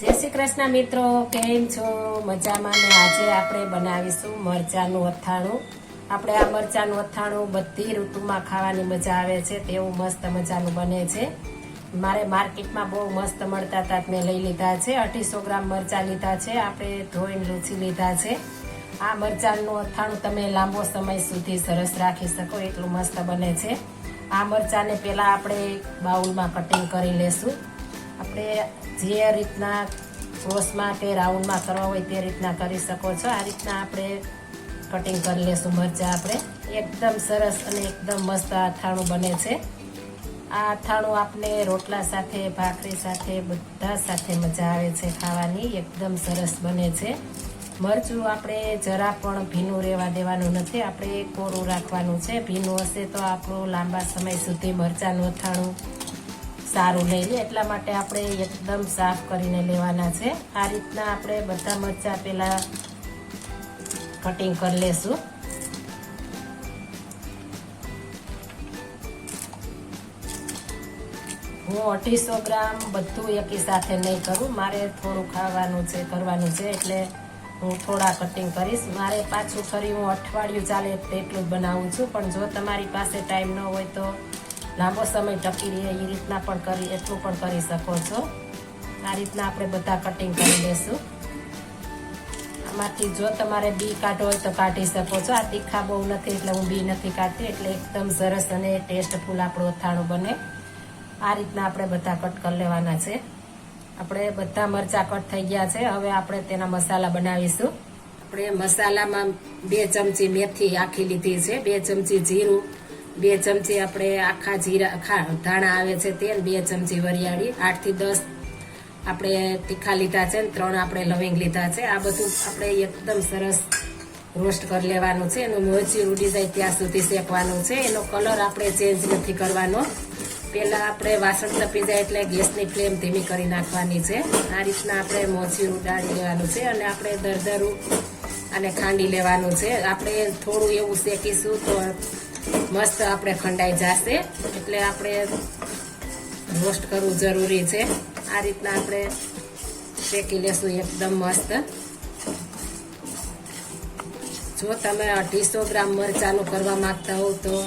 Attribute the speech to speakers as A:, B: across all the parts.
A: જય શ્રી કૃષ્ણ મિત્રો, કેમ છો? મજામાં ને આજે આપણે બનાવીશું મરચાનું અથાણું. આપણે આ મરચાનું અથાણું બધી ઋતુમાં ખાવાની મજા આવે છે, તેવું મસ્ત મજાનું બને છે. મારે માર્કેટમાં બહુ મસ્ત મળતા હતા મેં લઈ લીધા છે, અઢીસો ગ્રામ મરચાં લીધા છે, આપણે ધોઈને લૂછી લીધા છે. આ મરચાંનું અથાણું તમે લાંબો સમય સુધી સરસ રાખી શકો, એટલું મસ્ત બને છે. આ મરચાંને પહેલાં આપણે બાઉલમાં કટિંગ કરી લેશું. આપણે જે રીતના ક્રોસમાં કે રાઉન્ડમાં કરવા હોય તે રીતના કરી શકો છો. આ રીતના આપણે કટિંગ કરી લેશું મરચાં આપણે. એકદમ સરસ અને એકદમ મસ્ત અથાણું બને છે. આ અથાણું આપણે રોટલા સાથે, ભાખરી સાથે, બધા સાથે મજા આવે છે ખાવાની. એકદમ સરસ બને છે. મરચું આપણે જરા પણ ભીનું રહેવા દેવાનું નથી. આપણે કોરું રાખવાનું છે. ભીનું હશે તો આપણું લાંબા સમય સુધી મરચાંનું અથાણું સારું લઈ લે એટલા માટે આપણે એકદમ સાફ કરીને લેવાના છે. આ રીતના આપણે બધા મરચાં પહેલાં કટિંગ કરી લેશું. હું અઢીસો ગ્રામ બધું એકી સાથે નહીં કરું. મારે થોડું ખાવાનું છે, કરવાનું છે, એટલે હું થોડા કટિંગ કરીશ. મારે પાછું ફરી હું અઠવાડિયું ચાલે તેટલું જ બનાવું છું. પણ જો તમારી પાસે ટાઈમ ન હોય તો લાંબો સમય ટકી રહે, એ રીતના પણ કરી, એટલું પણ કરી શકો છો. આ રીતના આપણે બધા કટિંગ કરી લેશું. આમાંથી જો તમારે બી કાઢવો હોય તો કાઢી શકો છો. આ તીખા બહુ નથી, એટલે હું બી નથી કાઢતી, એટલે એકદમ સરસ અને ટેસ્ટફુલ આપણું અથાણું બને. આ રીતના આપણે બધા કટ કરી લેવાના છે. આપણે બધા મરચાં કટ થઈ ગયા છે. હવે આપણે તેના મસાલા બનાવીશું. આપણે મસાલામાં બે ચમચી મેથી આખી લીધી છે. બે ચમચી જીરું બે ચમચી આપણે આખા જીરા ખા ધાણા આવે છે તે બે ચમચી વરિયાળી આઠથી દસ આપણે તીખા લીધા છે ત્રણ આપણે લવિંગ લીધા છે. આ બધું આપણે એકદમ સરસ રોસ્ટ કરી લેવાનું છે. એનું મોચી ઉડી જાય ત્યાં સુધી શેકવાનું છે. એનો કલર આપણે ચેન્જ નથી કરવાનો. પહેલાં આપણે વાસણ તપી જાય એટલે ગેસની ફ્લેમ ધીમી કરી નાખવાની છે. આ રીતના આપણે મોચી ઉડાડી લેવાનું છે અને આપણે દરદરું અને ખાંડી લેવાનું છે. આપણે થોડું એવું શેકીશું તો મસ્ત આપણે ખંડાઈ જશે. એટલે આપણે રોસ્ટ કરવું જરૂરી છે. આ રીતના આપણે શેકી લેશું એકદમ મસ્ત. જો તમે અઢીસો ગ્રામ મરચાનું કરવા માંગતા હોવ તો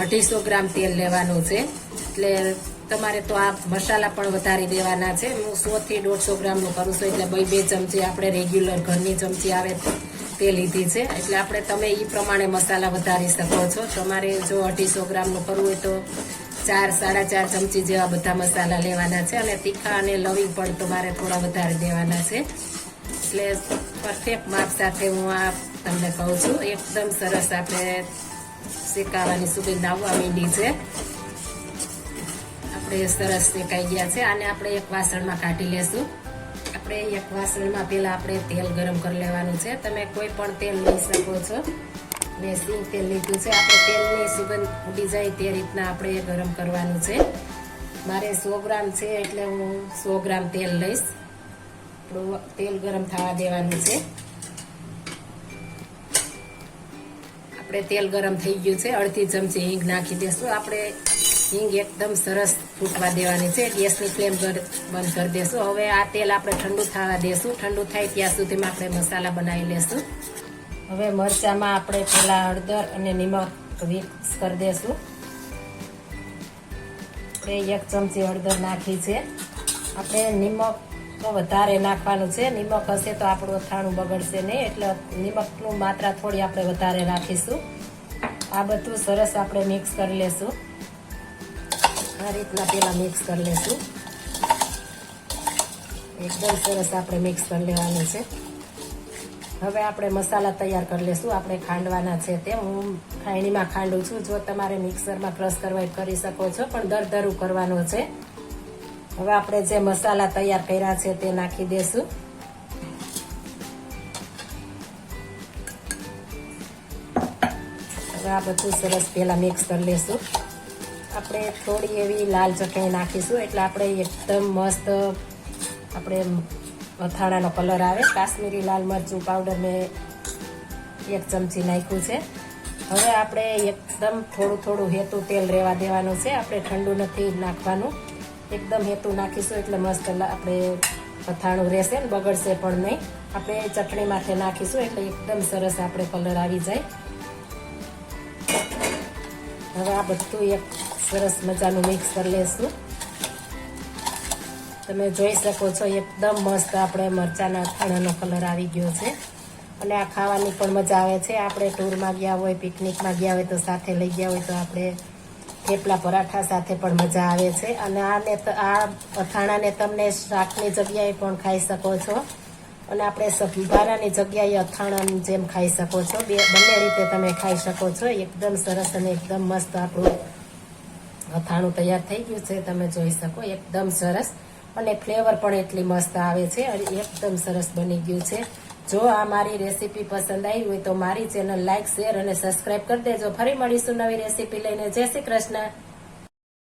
A: અઢીસો ગ્રામ તેલ લેવાનું છે. એટલે તમારે તો આ મસાલા પણ વધારી દેવાના છે. હું સો થી દોઢસો ગ્રામનું કરું છું. એટલે બે બે ચમચી આપણે રેગ્યુલર ઘરની ચમચી આવે તે લીધી છે. એટલે આપણે તમે એ પ્રમાણે મસાલા વધારી શકો છો. તમારે જો અઢીસો ગ્રામનું કરવું હોય તો ચાર, સાડા ચાર ચમચી જેવા બધા મસાલા લેવાના છે અને તીખા અને લવિંગ પણ તમારે થોડા વધારે દેવાના છે. એટલે પરફેક્ટ માપ સાથે હું આ તમને કહું છું. એકદમ સરસ આપણે શેકાવાની સુગંધ આવવા માંડી છે. આપણે સરસ શેકાઈ ગયા છે. આને આપણે એક વાસણમાં કાઢી લેશું. આપણે એક વાસણમાં પહેલાં આપણે તેલ ગરમ કરી લેવાનું છે. તમે કોઈ પણ તેલ લઈ શકો છો. મેં સિંગ તેલ લીધું છે. આપણે તેલની સુગંધ ઉડી જાય તે રીતના આપણે ગરમ કરવાનું છે. મારે સો ગ્રામ છે એટલે હું સો ગ્રામ તેલ લઈશ. આપણું તેલ ગરમ થવા દેવાનું છે. આપણે તેલ ગરમ થઈ ગયું છે. અડધી ચમચી હિંગ નાખી દેશું. આપણે હિંગ એકદમ સરસ ફૂટવા દેવાની છે, ગેસની ફ્લેમ બંધ કરી દેશું. હવે આ તેલ આપણે ઠંડુ થવા દેશું. ઠંડુ થાય ત્યાં સુધીમાં આપણે મસાલા બનાવી લેશું. હવે મરચામાં આપણે પહેલાં હળદર અને નિમક મિક્સ કરી દેશું. આપણે એક ચમચી હળદર નાખી છે. આપણે નિમક તો વધારે નાખવાનું છે. નિમક હશે તો આપણું અથાણું બગડશે નહીં. એટલે નિમકનું માત્રા થોડી આપણે વધારે રાખીશું. આ બધું સરસ આપણે મિક્સ કરી લેશું. રીતના પેલા મિક્સ કરી લેશું. એકદમ સરસ આપણે મિક્સ કરી લેવાનું છે. હવે આપણે મસાલા તૈયાર કરી લેશું. આપણે ખાંડવાના છે તે હું ખાયણીમાં ખાંડું છું. જો તમારે મિક્સરમાં ક્રશ કરવા કરી શકો છો, પણ દરદરું કરવાનું છે. હવે આપણે જે મસાલા તૈયાર કર્યા છે તે નાખી દેશું. હવે આ બધું સરસ પહેલાં મિક્સ કરી લેશું. આપણે થોડી એવી લાલ ચટણી નાખીશું, એટલે આપણે એકદમ મસ્ત આપણે અથાણાનો કલર આવે. કાશ્મીરી લાલ મરચું પાવડર મેં એક ચમચી નાખ્યું છે. હવે આપણે એકદમ થોડું થોડું હેતું તેલ રહેવા દેવાનું છે. આપણે ઠંડુ નથી નાખવાનું. એકદમ હેતું નાખીશું એટલે મસ્ત આપણે અથાણું રહેશે ને બગડશે પણ નહીં. આપણે ચટણી માથે નાખીશું એટલે એકદમ સરસ આપણે કલર આવી જાય. હવે આ બધું એક સરસ મજાનું મિક્સ કરી લેશું. તમે જોઈ શકો છો, એકદમ મસ્ત આપણે મરચાના અથાણાનો કલર આવી ગયો છે. અને આ ખાવાની પણ મજા આવે છે. આપણે ટૂરમાં ગયા હોય, પિકનિકમાં ગયા હોય, તો સાથે લઈ ગયા હોય, તો આપણે થેપલા પરાઠા સાથે પણ મજા આવે છે. અને આને આ અથાણાને તમને શાકની જગ્યાએ પણ ખાઈ શકો છો. અને આપણે સંભારાની જગ્યાએ અથાણાની જેમ ખાઈ શકો છો. બે, બંને રીતે તમે ખાઈ શકો છો. એકદમ સરસ અને એકદમ મસ્ત આપણું અથાણું તૈયાર થઈ ગયું છે, તમે જોઈ શકો, એકદમ સરસ. અને ફ્લેવર પણ એટલી મસ્ત આવે છે, અને એકદમ સરસ બની ગયું છે. જો આ મારી રેસીપી પસંદ આવી હોય તો મારી ચેનલ લાઇક શેર અને સબસ્ક્રાઈબ કરી દેજો. ફરી મળીશું નવી રેસીપી લઈને. જય શ્રી કૃષ્ણ.